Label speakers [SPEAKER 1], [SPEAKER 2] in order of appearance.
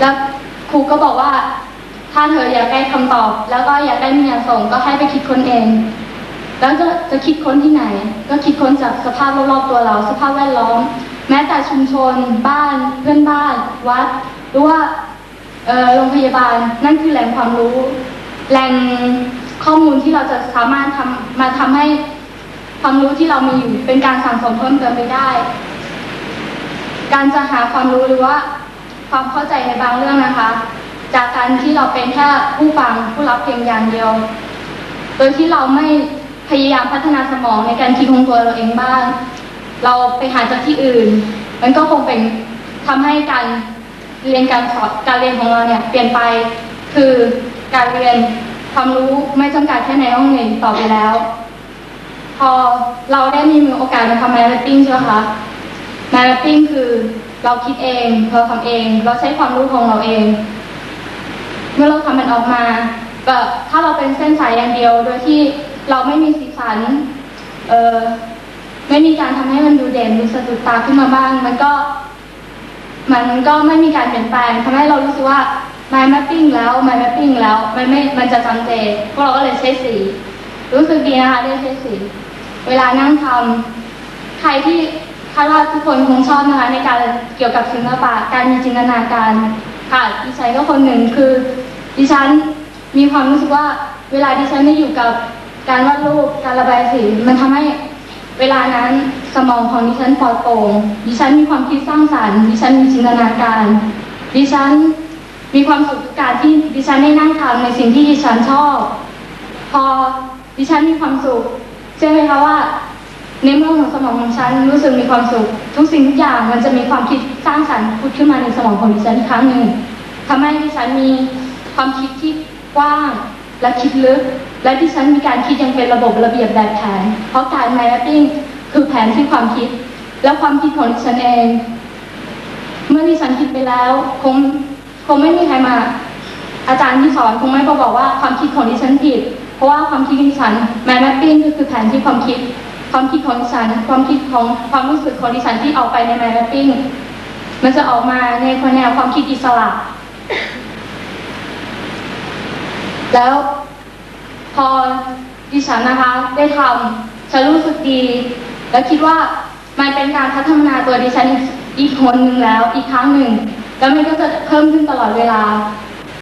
[SPEAKER 1] แล้วครูก็บอกว่า ถ้าเธออยากได้คำตอบ แล้วก็อยากได้มีอย่างส่งก็ให้ไปคิดค้นเอง แล้วจะจะคิดค้นที่ไหน ก็คิดค้นจากสภาพรอบๆตัวเรา สภาพแวดล้อม แม้แต่ชุมชน บ้าน เพื่อนบ้าน วัด หรือว่าโรงพยาบาล นั่นคือแหล่งความรู้ แหล่งข้อมูลที่เราจะสามารถทำมาทำให้ความรู้ที่เรามีอยู่เป็นการสั่งสมเพิ่มเติมไปได้ การจะหาความรู้หรือว่า ความเข้าใจในบางเรื่องนะคะ จากการที่เราเป็นแค่ผู้ฟังผู้รับเพียงอย่างเดียว โดยที่เราไม่พยายามพัฒนาสมองในการคิดของตัวเราเองบ้าง เราไปหาจากที่อื่น มันก็คงเป็นทำให้การเรียนการสอนการเรียนของเราเนี่ยเปลี่ยนไป คือการเรียนความรู้ไม่จำกัดแค่ในห้องเรียนต่อไปแล้ว พอเราได้มีโอกาสมาทำแมปปิ้งใช่ไหมคะแมปปิ้งคือ เราคิดเอง เราทำเอง เราใช้ความรู้ของเราเอง เมื่อเราทำมันออกมาแบบถ้าเราเป็นเส้นสายอย่างเดียว โดยที่เราไม่มีสีสัน เออไม่มีการทำให้มันดูเด่นดูสะดุดตาขึ้นมาบ้าง มันก็ มันก็ไม่มีการเปลี่ยนแปลงทำให้เรารู้สึกว่า mind mapping แล้ว mind mapping แล้วมันไม่มันจะจำเจพวกเราก็เลยใช้สี รู้สึกดีนะคะได้ใช้สี เวลานั่งทำใครที่ คาดว่าทุกคนคงชอบนะคะในการเกี่ยวกับศิลปะการมีจินตนาการค่ะดิฉันก็คนหนึ่งคือ ดิฉันมีความรู้สึกว่าเวลาดิฉันได้อยู่กับการวาดรูปการระบายสีมันทำให้เวลานั้นสมองของดิฉันปลอดโปร่งดิฉันมีความคิดสร้างสรรค์ดิฉันมีจินตนาการ ดิฉันมีความสุขกับการที่ดิฉันได้นั่งทำในสิ่งที่ดิฉันชอบ พอดิฉันมีความสุขเชื่อไหมคะว่า ในเมื่อของสมองของฉันรู้สึกมีความสุข ทุกสิ่งทุกอย่างมันจะมีความคิดสร้างสรรค์พุดขึ้นมาในสมองของดิฉันอีกครั้งหนึ่งทำให้ดิฉันมีความคิดที่กว้างและคิดลึก และดิฉันมีการคิดยังเป็นระบบระเบียบแบบแผน เพราะการ mapping คือแผนที่ความคิด และความคิดของดิฉันเอง เมื่อดิฉันคิดไปแล้ว คงคงไม่มีใครมา อาจารย์ที่สอนคงไม่มาบอกว่าความคิดของดิฉันผิด เพราะว่าความคิดของดิฉัน mind mapping ก็คือแผนที่ความคิด ความคิดของดิฉัน ความคิดของความรู้สึกของดิฉันที่ออกไปใน mind mapping มันจะออกมาในแนวความคิดอิสระ แล้วพอดิฉันนะคะได้ทำฉันรู้สึกดี แล้วคิดว่ามันเป็นการพัฒนาตัวดิฉันอีกคนหนึ่งแล้วอีกครั้งหนึ่ง แล้วมันก็จะเพิ่มขึ้นตลอดเวลา